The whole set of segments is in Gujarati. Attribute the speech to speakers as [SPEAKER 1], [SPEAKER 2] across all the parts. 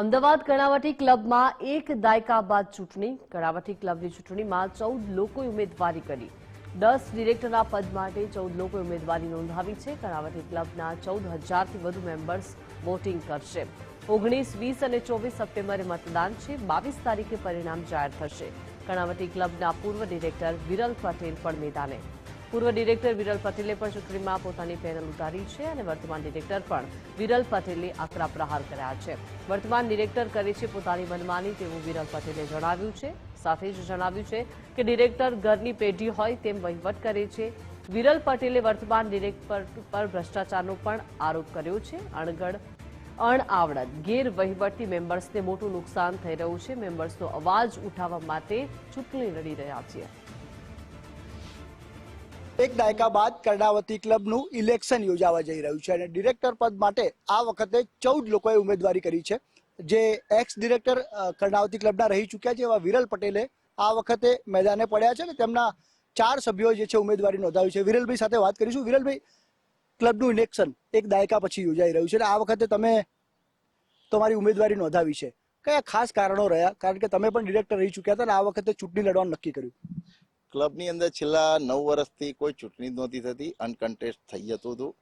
[SPEAKER 1] અમદાવાદ કર્ણાવટી ક્લબમાં એક દાયકા બાદ ચૂંટણી. કર્ણાવટી ક્લબની ચૂંટણીમાં ચૌદ લોકોએ ઉમેદવારી કરી. દસ ડિરેક્ટરના પદ માટે ચૌદ લોકોએ ઉમેદવારી નોંધાવી છે. કર્ણાવટી ક્લબના ચૌદ હજારથી વધુ મેમ્બર્સ વોટિંગ કરશે. ઓગણીસ, વીસ અને ચોવીસ સપ્ટેમ્બરે મતદાન છે. બાવીસ તારીખે પરિણામ જાહેર થશે. કર્ણાવટી ક્લબના પૂર્વ ડિરેક્ટર વિરલ પટેલ પણ મેદાને પૂર્વ ડિરેક્ટર વિરલ પટેલે પણ ચૂંટણીમાં પોતાની પેનલ ઉતારી છે અને વર્તમાન ડિરેક્ટર પણ વિરલ પટેલે આકરા પ્રહાર કર્યા છે. વર્તમાન ડિરેક્ટર કરે છે પોતાની મનમાની તેવું વિરલ પટેલે જણાવ્યું છે. સાથે જ જણાવ્યું છે કે ડિરેક્ટર ઘરની પેઢી હોય તેમ વહીવટ કરે છે. વિરલ પટેલે વર્તમાન ડિરેક્ટર પર ભ્રષ્ટાચારનો પણ આરોપ કર્યો છે. અણગઢ, અણઆવડત ગેરવહીવટથી મેમ્બર્સને મોટું નુકસાન થઈ રહ્યું છે. મેમ્બર્સનો અવાજ ઉઠાવવા માટે ચૂંટણી લડી રહ્યા છીએ.
[SPEAKER 2] એક દાયકા બાદ કર્ણાવતી ક્લબનું ઇલેક્શન યોજાવા જઈ રહ્યું છે અને ડિરેક્ટર પદ માટે આ વખતે ચૌદ લોકોએ ઉમેદવારી કરી છે. જે એક્સ ડિરેક્ટર કર્ણાવતી ક્લબના રહી ચૂક્યા છે એવા વિરલ પટેલે આ વખતે મેદાને પડ્યા છે અને તેમના ચાર સભ્યો જે છે ઉમેદવારી નોંધાવી છે. વિરલભાઈ સાથે વાત કરીશું. વિરલભાઈ, ક્લબનું ઇલેક્શન એક દાયકા પછી યોજાઈ રહ્યું છે અને આ વખતે તમે તમારી ઉમેદવારી નોંધાવી છે. કયા ખાસ કારણો રહ્યા? કારણ કે તમે પણ ડિરેક્ટર રહી ચૂક્યા હતા અને આ વખતે ચૂંટણી લડવાનું નક્કી કર્યું.
[SPEAKER 3] ક્લબની અંદર છેલ્લા નવ વર્ષથી કોઈ ચૂંટણી જ નહોતી થતી અનકન્ટેસ્ટ થઈ જતું હતું.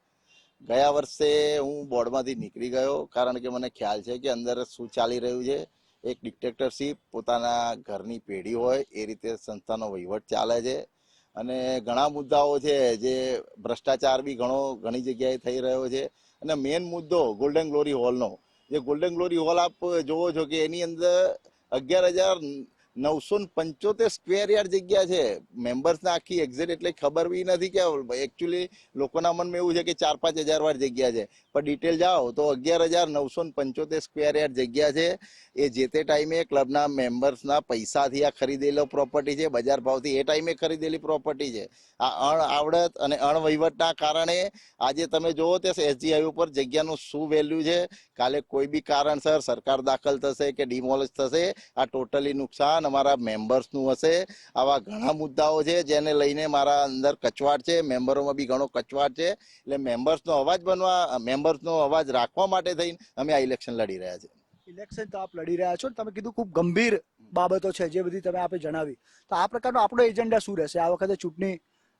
[SPEAKER 3] ગયા વર્ષે હું બોર્ડમાંથી નીકળી ગયો, કારણ કે મને ખ્યાલ છે કે અંદર શું ચાલી રહ્યું છે. એક ડિક્ટેટરશીપ પોતાના ઘરની પેઢી હોય, એ રીતે સંસ્થાનો વહીવટ ચાલે છે. અને ઘણા મુદ્દાઓ છે, જે ભ્રષ્ટાચાર બી ઘણો, ઘણી જગ્યાએ થઈ રહ્યો છે. અને મેઇન મુદ્દો ગોલ્ડન ગ્લોરી હોલનો જે ગોલ્ડન ગ્લોરી હોલ આપ જોવો છો કે એની અંદર અગિયાર હજાર નવસો પંચોતેર સ્ક્વેર યાર્ડ જગ્યા છે. મેમ્બર્સને આખી એક્ઝેક્ટ એટલે ખબર બી નથી કે એકચ્યુઅલી લોકોના મનમાં એવું છે કે ચાર પાંચ હજાર વાર જગ્યા છે. પણ ડિટેલ જાઓ તો અગિયાર હજાર નવસો પંચોતેર સ્ક્વેર યાર્ડ જગ્યા છે. એ જે તે ટાઈમે ક્લબના મેમ્બર્સના પૈસાથી આ ખરીદેલો પ્રોપર્ટી છે. બજાર ભાવથી એ ટાઈમે ખરીદેલી પ્રોપર્ટી છે. આ અણ આવડત અને અણવહીવટના કારણે આજે તમે જોવો તે એસજી હાઈવે ઉપર જગ્યાનું શું વેલ્યુ છે. કાલે કોઈ બી કારણસર સરકાર દાખલ થશે કે ડિમોલેજ થશે, આ ટોટલી નુકસાન અમારા મેમ્બર્સનું હશે. આવા ઘણા મુદ્દાઓ છે જેને લઈને મારા અંદર કચવાટ છે. મેમ્બરોમાં બી ઘણો કચવાટ છે. એટલે મેમ્બર્સનો અવાજ બનવા મેમ્બર્સનો અવાજ રાખવા માટે થઈને અમે આ ઇલેક્શન લડી રહ્યા છે
[SPEAKER 2] ઇલેક્શન તો આપ લડી રહ્યા છો તમે કીધું ખૂબ ગંભીર બાબતો છે જે બધી તમે આપે જણાવી. તો આ પ્રકારનો આપણો એજન્ડા શું રહેશે? આ વખતે ચૂંટણી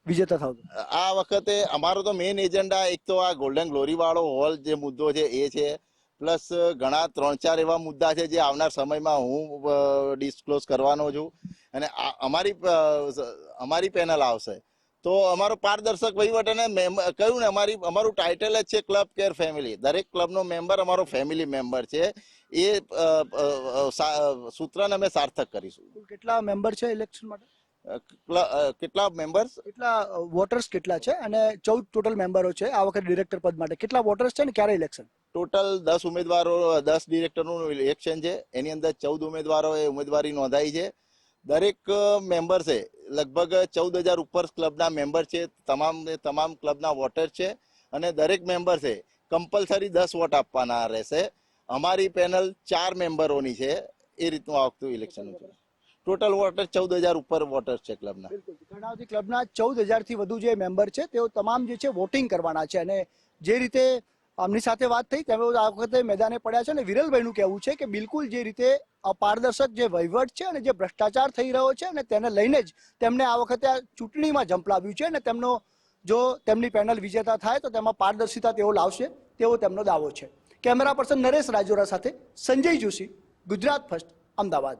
[SPEAKER 2] વિજેતા થાવ
[SPEAKER 3] આ વખતે અમારો તો મેઇન એજન્ડા એક તો આ ગોલ્ડન ગ્લોરી વાળો હોલ જે મુદ્દો છે એ છે પ્લસ ઘણા ત્રણ ચાર એવા મુદ્દા છે જે આવનાર સમયમાં હું ડિસ્ક્લોઝ કરવાનો છું. અને અમારી અમારી પેનલ આવશે. તો અમારો પારદર્શક વહીવટ અને કહ્યું ને, અમારી, અમારું ટાઇટલ જ છે ક્લબ કેર ફેમિલી. દરેક ક્લબનો મેમ્બર અમારો ફેમિલી મેમ્બર છે. એ સૂત્રને અમે સાર્થક કરીશું.
[SPEAKER 2] કેટલા મેમ્બર છે ઇલેક્શન માટે?
[SPEAKER 3] કેટલા મેમ્બર્સ
[SPEAKER 2] કેટલા વોટર્સ કેટલા છે? અને ચૌદ ટોટલ મેમ્બરો છે. આ વખતે ડિરેક્ટર પદ માટે કેટલા વોટર્સ છે ને ક્યારે ઇલેક્શન
[SPEAKER 3] ટોટલ દસ ઉમેદવારો દસ ડિરેક્ટરનું ઇલેક્શન છે. એની અંદર ચૌદ ઉમેદવારોએ ઉમેદવારી નોંધાઈ છે. દરેક મેમ્બર્સે લગભગ ચૌદ હજાર ઉપર ક્લબના મેમ્બર છે. તમામ તમામ ક્લબના વોટર છે. અને દરેક મેમ્બર્સે કમ્પલસરી દસ વોટ આપવાના રહેશે. અમારી પેનલ ચાર મેમ્બરોની છે. એ રીતનું આ વખતે ઇલેક્શન છે. ટોટલ વોટર ચૌદ હજાર ઉપર વોટર છે ક્લબના.
[SPEAKER 2] ક્લબના ચૌદ હજારથી વધુ જે મેમ્બર છે, તેઓ તમામ જે છે વોટિંગ કરવાના છે. અને જે રીતે આમની સાથે વાત થઈ, તેઓ આ વખતે મેદાને પડ્યા છે અને વિરલભાઈનું કહેવું છે કે બિલકુલ જે રીતે અપારદર્શક જે વહીવટ છે અને જે ભ્રષ્ટાચાર થઈ રહ્યો છે અને તેને લઈને જ તેમને આ વખતે આ ચૂંટણીમાં ઝંપલાવ્યું છે અને તેમનો જો તેમની પેનલ વિજેતા થાય તો તેમાં પારદર્શિતા તેઓ લાવશે, તેવો તેમનો દાવો છે. કેમેરા પર્સન નરેશ રાજોરા સાથે સંજય જોશી, ગુજરાત ફર્સ્ટ, અમદાવાદ.